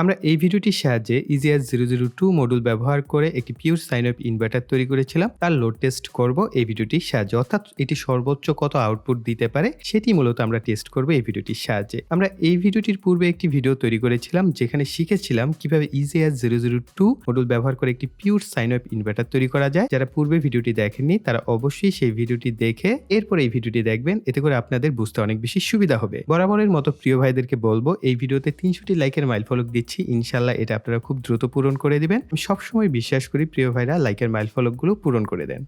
আমরা এই ভিডিওটির সাহায্যে EGR zero zero two module ব্যবহার করে একটি পিওর সাইন আপ ইনভার্টার তৈরি করেছিলাম। তার লোড টেস্ট করব এই ভিডিওটির সাহায্যে। অর্থাৎ এটি সর্বোচ্চ কত আউটপুট দিতে পারে সেটি মূলত আমরা টেস্ট করব এই ভিডিওটির সাহায্যে। আমরা এই ভিডিওটির পূর্বে একটি ভিডিও তৈরি করেছিলাম, যেখানে শিখেছিলাম কীভাবে EGR zero zero two module ব্যবহার করে একটি পিওর সাইন আপ ইনভার্টার তৈরি করা যায়। যারা পূর্বে ভিডিওটি দেখেননি, তারা অবশ্যই সেই ভিডিওটি দেখে এরপর এই ভিডিওটি দেখবেন। এতে করে আপনাদের বুঝতে অনেক বেশি সুবিধা হবে। বরাবরের মতো প্রিয় ভাইদেরকে বলব, এই ভিডিওতে তিনশোটি লাইকের মাইল ফলক দিচ্ছি। ইনশাল্লাহ এটা আপনারা খুব দ্রুত পূরণ করে দিবেন। সবসময় বিশ্বাস করি প্রিয় ভাইরা, লাইকের মাইল ফলকগুলো পূরণ করে দেন।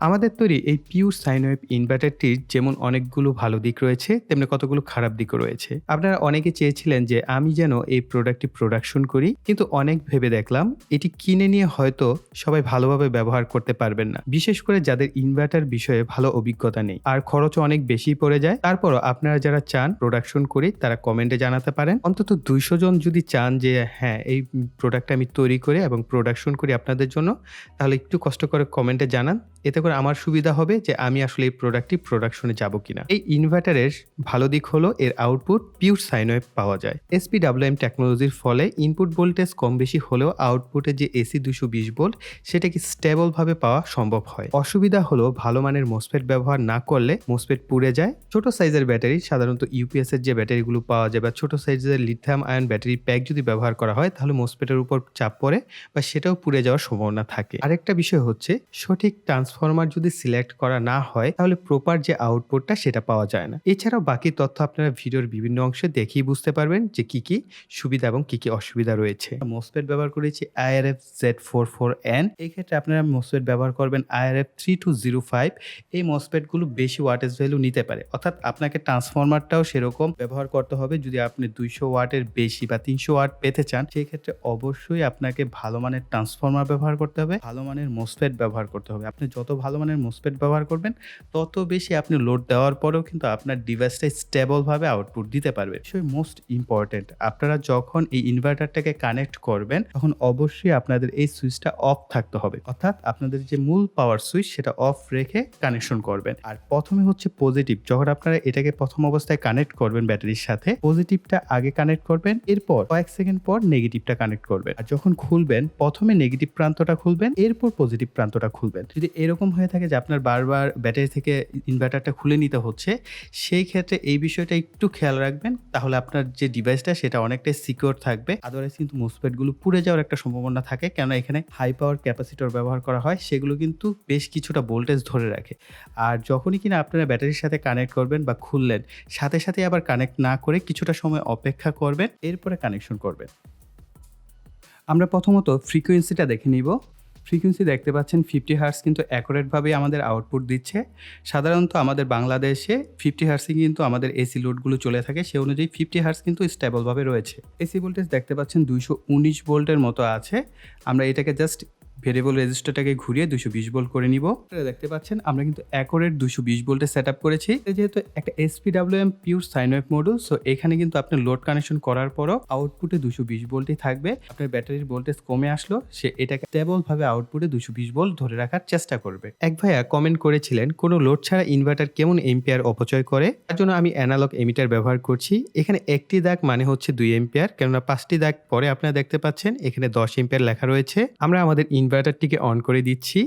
আমাদের তৈরি এই পিওর সাইন ওয়েভ ইনভার্টারটির যেমন অনেকগুলো ভালো দিক রয়েছে, তেমনি কতগুলো খারাপ দিকও রয়েছে। আপনারা অনেকে চেয়েছিলেন যে আমি যেন এই প্রোডাক্টটি প্রোডাকশন করি, কিন্তু অনেক ভেবে দেখলাম এটি কিনে নিয়ে হয়তো সবাই ভালোভাবে ব্যবহার করতে পারবেন না। বিশেষ করে যাদের ইনভার্টার বিষয়ে ভালো অভিজ্ঞতা নেই। আর খরচও অনেক বেশি পড়ে যায়। তারপরও আপনারা যারা চান প্রোডাকশন করি, তারা কমেন্টে জানাতে পারেন। অন্তত দুইশো জন যদি চান যে হ্যাঁ এই প্রোডাক্টটা আমি তৈরি করে এবং প্রোডাকশন করি আপনাদের জন্য, তাহলে একটু কষ্ট করে কমেন্টে জানান। এতে করে আমার সুবিধা হবে যে আমি আসলে এই প্রোডাক্টটি প্রোডাকশনে যাব কিনা। এই ইনভার্টারের ভালো দিক হলো এর আউটপুট পিওর সাইনওয়েভ পাওয়া যায়। এসপি ডাব্লিউএম টেকনোলজির ফলে ইনপুট ভোল্টেজ কম বেশি হলেও আউটপুটে যে এসি দুশো বিশ ভোল্ট সেটাকে স্টেবলভাবে পাওয়া সম্ভব হয়। অসুবিধা হলো ভালো মানের মোসপেট ব্যবহার না করলে মোসপেট পুড়ে যায়। ছোট সাইজের ব্যাটারি, সাধারণত ইউপিএস এর যে ব্যাটারিগুলো পাওয়া যায় বা ছোট সাইজের লিথিয়াম আয়ন ব্যাটারি প্যাক যদি ব্যবহার করা হয়, তাহলে মোসপেটের উপর চাপ পড়ে বা সেটাও পুড়ে যাওয়ার সম্ভাবনা থাকে। আরেকটা বিষয় হচ্ছে সঠিক ট্রান্সফরমার যদি সিলেক্ট করা না হয়, তাহলে প্রপার যে আউটপুটটা সেটা পাওয়া যায় না। এছাড়াও বাকি তথ্য আপনারা ভিডিওর বিভিন্ন অংশে দেখেই বুঝতে পারবেন যে কি কি সুবিধা এবং কি কি অসুবিধা রয়েছে। মোসপেট ব্যবহার করেছি IRF Z four four N এই ক্ষেত্রে আপনারা মোসপেট ব্যবহার করবেন IRF three two zero five এই মোসপেটগুলো বেশি ওয়াটেজ ভ্যালু নিতে পারে। অর্থাৎ আপনাকে ট্রান্সফরমারটাও সেরকম ব্যবহার করতে হবে যদি আপনি দুইশো ওয়াটের বেশি বা তিনশো ওয়াট পেতে চান। সেই ক্ষেত্রে অবশ্যই আপনাকে ভালো মানের ট্রান্সফরমার ব্যবহার করতে হবে, ভালো মানের মোসপেট ব্যবহার করতে হবে। আপনি যত ভালো মানের মোসপেট ব্যবহার করবেন, তত বেশি আপনি লোড দেওয়ার পরেও কিন্তু আপনার ডিভাইসটা স্টেবলভাবে আউটপুট দিতে পারবে। সেই মোস্ট ইম্পর্টেন্ট আপনারা যখন এই ইনভার্টারটাকে কানেক্ট করবেন, তখন অবশ্যই আপনাদের এই সুইচটা অফ থাকতে হবে। অর্থাৎ আপনাদের যে মূল পাওয়ার সুইচ সেটা অফ রেখে কানেকশন করবেন। আর প্রথমে হচ্ছে পজিটিভ যখন আপনারা এটাকে প্রথম অবস্থায় কানেক্ট করবেন ব্যাটারির সাথে পজিটিভটা আগে কানেক্ট করবেন, এরপর কয়েক সেকেন্ড পর নেগেটিভটা কানেক্ট করবেন। আর যখন খুলবেন, প্রথমে নেগেটিভ প্রান্তটা খুলবেন, এরপর পজিটিভ প্রান্তটা খুলবেন। যদি এরকম হয়ে থাকে যে আপনার বারবার ব্যাটারি থেকে ইনভার্টারটা খুলে নিতে হচ্ছে, সেই ক্ষেত্রে এই বিষয়টা একটু খেয়াল রাখবেন। তাহলে আপনার যে ডিভাইসটা সেটা অনেকটাই সিকিউর থাকবে। আদারওয়াইজ কিন্তু মোসপেটগুলো পুড়ে যাওয়ার একটা সম্ভাবনা থাকে। কেন এখানে হাই পাওয়ার ক্যাপাসিটর ব্যবহার করা হয়, সেগুলো কিন্তু বেশ কিছুটা ভোল্টেজ ধরে রাখে। আর যখনই কিনা আপনারা ব্যাটারির সাথে কানেক্ট করবেন বা খুললেন, সাথে সাথে আবার কানেক্ট না করে কিছুটা সময় অপেক্ষা করবেন, এরপরে কানেকশন করবেন। আমরা প্রথমত ফ্রিকোয়েন্সিটা দেখে নিব। ফ্রিকোয়েন্সি দেখতে পাচ্ছেন ফিফটি হার্স কিন্তু অ্যাকুরেটভাবে আমাদের আউটপুট দিচ্ছে। সাধারণত আমাদের বাংলাদেশে ফিফটি হার্সে কিন্তু আমাদের এসি লোডগুলো চলে থাকে, সে অনুযায়ী ফিফটি হার্স কিন্তু স্টেবলভাবে রয়েছে। এসি ভোল্টেজ দেখতে পাচ্ছেন দুইশো উনিশ ভোল্টের মতো আছে। আমরা এটাকে জাস্ট ভেরিয়েবল রেজিস্টারটাকে ঘুরিয়ে দুশো বিশ ভোল্ট করে নিব। দেখতে পাচ্ছেন, আমরা কিন্তু অ্যাকোরেট দুশো বিশ ভোল্টে সেট আপ করেছি। যেহেতু একটা SPWM pure sine wave module so এখানে কিন্তু আপনি লোড কানেকশন করার পরও আউটপুটে দুশো বিশ ভোল্টই থাকবে। আপনার ব্যাটারির ভোল্টেজ কমে আসলো, সে এটাকে ভাবে আউটপুটে দুশো বিশ ভোল্ট ধরে রাখার চেষ্টা করবে। এক ভাইয়া কমেন্ট করেছিলেন, কোনো লোড ছাড়া ইনভার্টার কেমন এম্পিয়ার অপচয় করে? তার জন্য আমি অ্যানালগ এমিটার ব্যবহার করছি। এখানে একটি দাগ মানে হচ্ছে দুই এম্পিয়ার কেননা পাঁচটি দাগ পরে আপনারা দেখতে পাচ্ছেন, এখানে দশ এম্পিয়ার লেখা রয়েছে। আমরা আমাদের ইনভার্টারটিকে অন করে দিচ্ছি।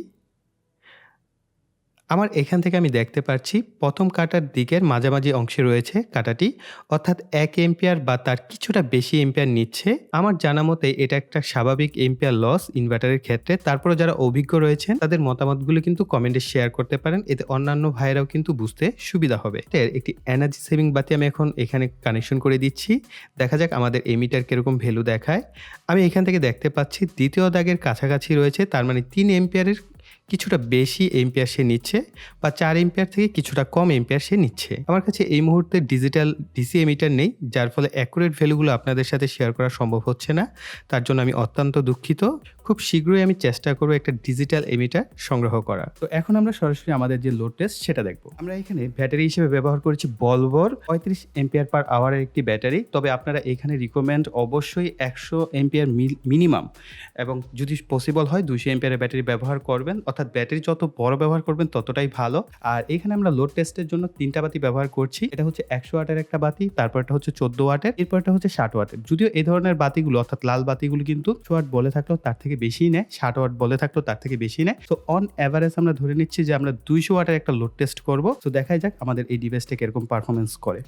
আমার এখান থেকে আমি দেখতে পাচ্ছি প্রথম কাটার দিকের মাঝামাঝি অংশে রয়েছে কাটাটি, অর্থাৎ এক এম্পিয়ার বা তার কিছুটা বেশি এম্পিয়ার নিচ্ছে। আমার জানা মতে এটা একটা স্বাভাবিক এম্পিয়ার লস ইনভার্টারের ক্ষেত্রে। তারপরে যারা অভিজ্ঞ রয়েছেন, তাদের মতামতগুলো কিন্তু কমেন্টে শেয়ার করতে পারেন। এতে অন্যান্য ভাইরাও কিন্তু বুঝতে সুবিধা হবে। এর একটি এনার্জি সেভিং বাতি আমি এখন এখানে কানেকশন করে দিচ্ছি। দেখা যাক আমাদের এমিটার কীরকম ভ্যালু দেখায়। আমি এখান থেকে দেখতে পাচ্ছি, দ্বিতীয় দাগের কাছাকাছি রয়েছে, তার মানে তিন এম্পিয়ারের কিছুটা বেশি এম্পিয়ার সে নিচ্ছে বা চার এম্পিয়ার থেকে কিছুটা কম এম্পিয়ার সে নিচ্ছে। আমার কাছে এই মুহূর্তে ডিজিটাল ডিসি এমিটার নেই, যার ফলে অ্যাকুরেট ভ্যালুগুলো আপনাদের সাথে শেয়ার করা সম্ভব হচ্ছে না। তার জন্য আমি অত্যন্ত দুঃখিত। খুব শীঘ্রই আমি চেষ্টা করব একটা ডিজিটাল এমিটার সংগ্রহ করা তো এখন আমরা সরাসরি আমাদের যে লোড টেস্ট সেটা দেখব। আমরা এখানে ব্যাটারি হিসেবে ব্যবহার করেছি বলভর, পঁয়ত্রিশ এম্পিয়ার পার আওয়ারের একটি ব্যাটারি তবে আপনারা এখানে রিকমেন্ড অবশ্যই একশো এম্পিয়ার মিনিমাম এবং যদি পসিবল হয় দুশো এম্পিয়ারের ব্যাটারি ব্যবহার করবেন। অর্থাৎ ব্যাটারি যত বড় ব্যবহার করবেন, ততটাই ভালো। আর এখানে আমরা লোড টেস্টের জন্য তিনটা বাতি ব্যবহার করছি। এটা হচ্ছে একশো ওয়াটের একটা বাতি, তারপরটা হচ্ছে চোদ্দ ওয়াটের এরপরটা হচ্ছে ষাট ওয়াটের যদিও এই ধরনের বাতিগুলো, অর্থাৎ লাল বাতিগুলো কিন্তু ওয়াট বলে থাকলেও তার থেকে বেশি নেয়, ষাট ওয়াট বলে থাকল তার থেকে বেশি নেয়। তো অন অ্যাভারেজ আমরা ধরে নিচ্ছি যে আমরা দুইশো ওয়াটের একটা লোড টেস্ট করব। তো দেখাই যাক আমাদের এই ডিভাইসটা কীরকম পারফরমেন্স করে।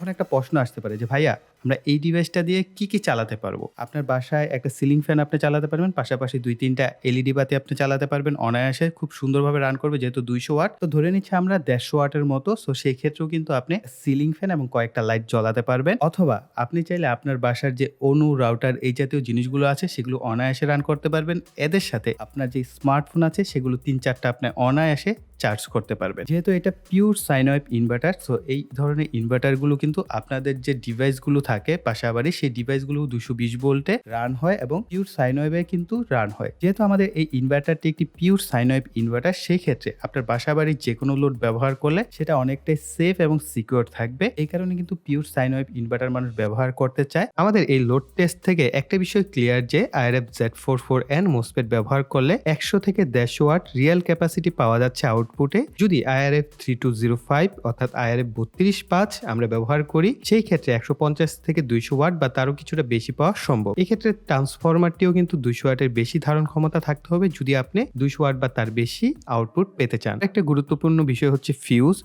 এখন একটা প্রশ্ন আসতে পারে যে ভাইয়া আমরা এই ডিভাইসটা দিয়ে কি কি চালাতে পারব? আপনার বাসায় একটা সিলিং ফ্যান আপনি চালাতে পারবেন, পাশাপাশি দুই তিনটা এলইডি বাতি আপনি চালাতে পারবেন। অনায়াসে খুব সুন্দরভাবে রান করবে যেহেতু দুইশো ওয়াট তো ধরে নিচ্ছে আমরা দেড়শো ওয়াটের মতো সো সেই ক্ষেত্রেও কিন্তু আপনি সিলিং ফ্যান এবং কয়েকটা লাইট জ্বলাতে পারবেন। অথবা আপনি চাইলে আপনার বাসার যে অনু রাউটার এই জাতীয় জিনিসগুলো আছে, সেগুলো অনায়াসে রান করতে পারবেন। এদের সাথে আপনার যে স্মার্টফোন আছে, সেগুলো তিন চারটা আপনি অনায়াসে চার্জ করতে পারবেন। যেহেতু এটা পিওর সাইনওয়েভ ইনভার্টার সো এই ধরনের ইনভার্টারগুলো কিন্তু আপনাদের যে ডিভাইসগুলো থাকে, পাশাপাশি সেই ডিভাইসগুলো দুশো বিশ ভোল্টে রান হয় এবং পিওর সাইনওয়েভে কিন্তু রান হয়। যেহেতু আমাদের এই ইনভার্টারটি একটি পিওর সাইনওয়েভ ইনভার্টার সেই ক্ষেত্রে আপনার বাসা বাড়ির যে কোনো লোড ব্যবহার করলে সেটা অনেকটাই সেফ এবং সিকিউর থাকবে। এই কারণে কিন্তু পিওর সাইনওয়েভ ইনভার্টার মানুষ ব্যবহার করতে চায়। আমাদের এই লোড টেস্ট থেকে একটা বিষয় ক্লিয়ার যে IRF Z four four N MOSFET ব্যবহার করলে একশো থেকে দেড়শো ওয়াট রিয়েল ক্যাপাসিটি পাওয়া যাচ্ছে আউটপুটে যদি IRF three two zero five অর্থাৎ আইআরএফ বত্রিশ পাঁচ আমরা ব্যবহার করি, সেই ক্ষেত্রে একশো পঞ্চাশ থেকে দুইশো ওয়াট বা তারও কিছুটা বেশি পাওয়া সম্ভব। এক্ষেত্রে ট্রান্সফরমারটিও কিন্তু দুইশো ওয়াটের বেশি ধারণ ক্ষমতা থাকতে হবে যদি আপনি দুইশো ওয়াট বা তার বেশি আউটপুট পেতে চান। একটা গুরুত্বপূর্ণ বিষয় হচ্ছে ফিউজ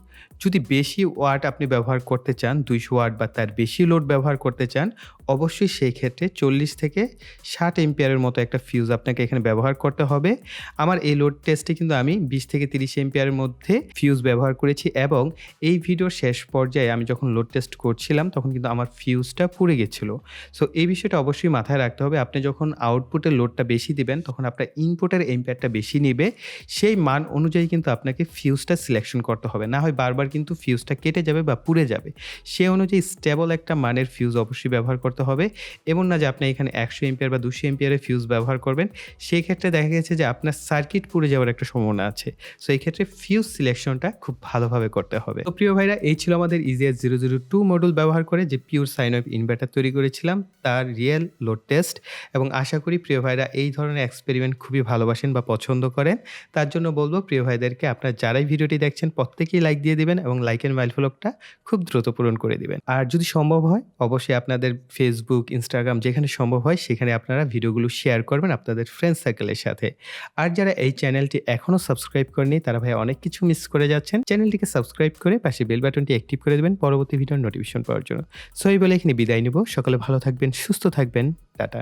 যদি বেশি ওয়াট আপনি ব্যবহার করতে চান, দুইশো ওয়াট বা তার বেশি লোড ব্যবহার করতে চান অবশ্যই সেই ক্ষেত্রে চল্লিশ থেকে ষাট এম্পিয়ারের মতো একটা ফিউজ আপনাকে এখানে ব্যবহার করতে হবে। আমার এই লোড টেস্টে কিন্তু আমি বিশ থেকে তিরিশ এম্পিয়ারের মধ্যে ফিউজ ব্যবহার করেছি এবং এই ভিডিওর শেষ পর্যায়ে আমি যখন লোড টেস্ট করছিলাম তখন কিন্তু আমার ফিউজটা পুড়ে গেছিল। সো এই বিষয়টা অবশ্যই মাথায় রাখতে হবে। আপনি যখন আউটপুটের লোডটা বেশি দিবেন, তখন আপনার ইনপুটের এম্পিয়ারটা বেশি নেবে। সেই মান অনুযায়ী কিন্তু আপনাকে ফিউজটা সিলেকশন করতে হবে। না হয় বারবার কিন্তু ফিউজটা কেটে যাবে বা পুড়ে যাবে। সে অনুযায়ী স্টেবল একটা মানের ফিউজ অবশ্যই ব্যবহার করতে হবে। এমন না যে আপনি এখানে একশো এম্পিয়ার বা দুশো এম্পিয়ারের ফিউজ ব্যবহার করবেন। সেই ক্ষেত্রে দেখা গেছে যে আপনার সার্কিট পুড়ে যাওয়ার একটা সম্ভাবনা আছে। সো এই ক্ষেত্রে ফিউজ সিলেকশনটা খুব ভালোভাবে করতে হবে। তো প্রিয় ভাইরা, এই ছিল আমাদের EGS zero zero two model ব্যবহার করে যে পিওর সাইন অফ ইনভার্টার তৈরি করেছিলাম, তার রিয়েল লোড টেস্ট এবং আশা করি প্রিয় ভাইরা, এই ধরনের এক্সপেরিমেন্ট খুবই ভালোবাসেন বা পছন্দ করেন। তার জন্য বলব, প্রিয় ভাইদেরকে আপনার যারাই ভিডিওটি দেখছেন, প্রত্যেকেই লাইক দিয়ে দিবেন এবং লাইকের মাইল ফলকটা খুব দ্রুত পূরণ করে দিবেন। আর যদি সম্ভব হয়, অবশ্যই আপনাদের ফেসবুক ইনস্টাগ্রাম যেখানে সম্ভব হয় সেখানে আপনারা ভিডিওগুলো শেয়ার করবেন আপনাদের ফ্রেন্ড সার্কেলের সাথে। আর যারা এই চ্যানেলটি এখনও সাবস্ক্রাইব করেনি তারা ভাই অনেক কিছু মিস করে যাচ্ছেন। চ্যানেলটিকে সাবস্ক্রাইব করে পাশে বেল বাটনটি অ্যাক্টিভ করে দেবেন পরবর্তী ভিডিওর নোটিফিকেশন পাওয়ার জন্য। সো এই বলে এখানে বিদায় নেব। সকালে ভালো থাকবেন, সুস্থ থাকবেন। টাটা।